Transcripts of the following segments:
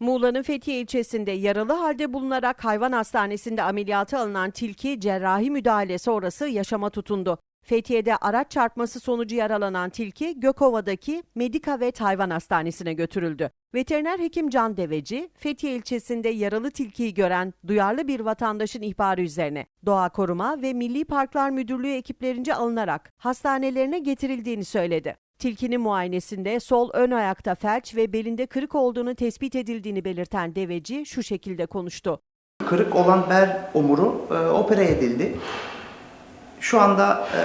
Muğla'nın Fethiye ilçesinde yaralı halde bulunarak hayvan hastanesinde ameliyata alınan tilki cerrahi müdahale sonrası yaşama tutundu. Fethiye'de araç çarpması sonucu yaralanan tilki Gökova'daki Medikavet Hayvan Hastanesi'ne götürüldü. Veteriner hekim Can Deveci, Fethiye ilçesinde yaralı tilkiyi gören duyarlı bir vatandaşın ihbarı üzerine Doğa Koruma ve Milli Parklar Müdürlüğü ekiplerince alınarak hastanelerine getirildiğini söyledi. Tilkinin muayenesinde sol ön ayakta felç ve belinde kırık olduğunu tespit edildiğini belirten deveci şu şekilde konuştu. Kırık olan bel omuru e, opera edildi. Şu anda e,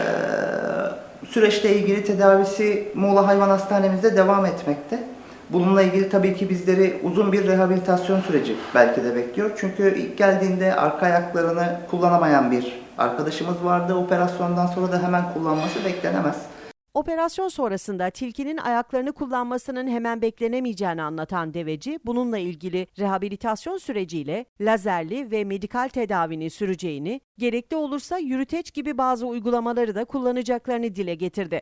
süreçle ilgili tedavisi Muğla Hayvan Hastanemizde devam etmekte. Bununla ilgili tabii ki bizleri uzun bir rehabilitasyon süreci belki de bekliyor. Çünkü ilk geldiğinde arka ayaklarını kullanamayan bir arkadaşımız vardı. Operasyondan sonra da hemen kullanması beklenemez. Operasyon sonrasında tilkinin ayaklarını kullanmasının hemen beklenemeyeceğini anlatan deveci, bununla ilgili rehabilitasyon süreciyle lazerli ve medikal tedavinin süreceğini, gerekli olursa yürüteç gibi bazı uygulamaları da kullanacaklarını dile getirdi.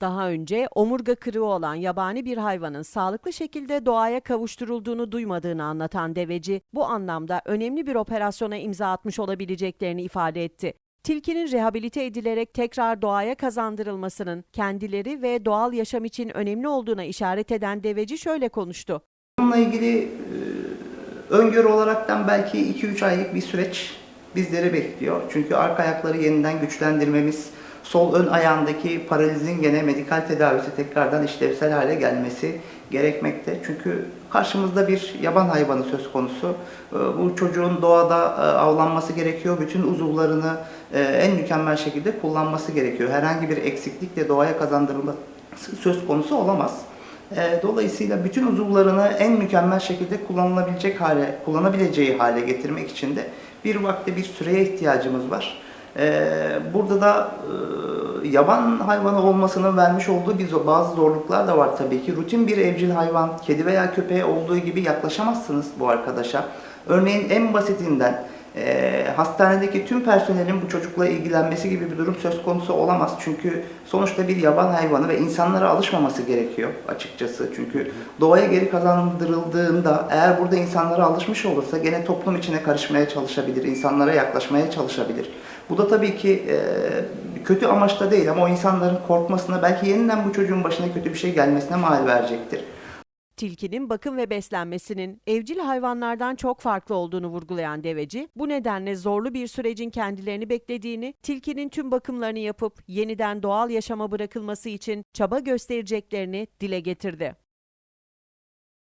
Daha önce omurga kırığı olan yabani bir hayvanın sağlıklı şekilde doğaya kavuşturulduğunu duymadığını anlatan deveci, bu anlamda önemli bir operasyona imza atmış olabileceklerini ifade etti. Tilkinin rehabilite edilerek tekrar doğaya kazandırılmasının kendileri ve doğal yaşam için önemli olduğuna işaret eden deveci şöyle konuştu. Bununla ilgili e, öngörü olaraktan belki 2-3 aylık bir süreç bizleri bekliyor. Çünkü arka ayakları yeniden güçlendirmemiz, sol ön ayağındaki paralizin gene medikal tedavisi tekrardan işlevsel hale gelmesi gerekmekte. Çünkü karşımızda bir yaban hayvanı söz konusu. E, Bu çocuğun doğada e, avlanması gerekiyor. Bütün uzuvlarını e, en mükemmel şekilde kullanması gerekiyor. Herhangi bir eksiklikle doğaya kazandırılması söz konusu olamaz. E, Dolayısıyla bütün uzuvlarını en mükemmel şekilde kullanılabilecek hale, kullanabileceği hale getirmek için de bir vakte bir süreye ihtiyacımız var. E, Burada da e, yaban hayvanı olmasının vermiş olduğu bir bazı zorluklar da var tabii ki. Rutin bir evcil hayvan, kedi veya köpeğe olduğu gibi yaklaşamazsınız bu arkadaşa. Örneğin en basitinden e, hastanedeki tüm personelin bu çocukla ilgilenmesi gibi bir durum söz konusu olamaz. Çünkü sonuçta bir yaban hayvanı ve insanlara alışmaması gerekiyor açıkçası. Çünkü doğaya geri kazandırıldığında eğer burada insanlara alışmış olursa gene toplum içine karışmaya çalışabilir, insanlara yaklaşmaya çalışabilir. Bu da tabii ki e, kötü amaçta değil ama o insanların korkmasına belki yeniden bu çocuğun başına kötü bir şey gelmesine mal verecektir. Tilkinin bakım ve beslenmesinin evcil hayvanlardan çok farklı olduğunu vurgulayan deveci, bu nedenle zorlu bir sürecin kendilerini beklediğini, tilkinin tüm bakımlarını yapıp yeniden doğal yaşama bırakılması için çaba göstereceklerini dile getirdi.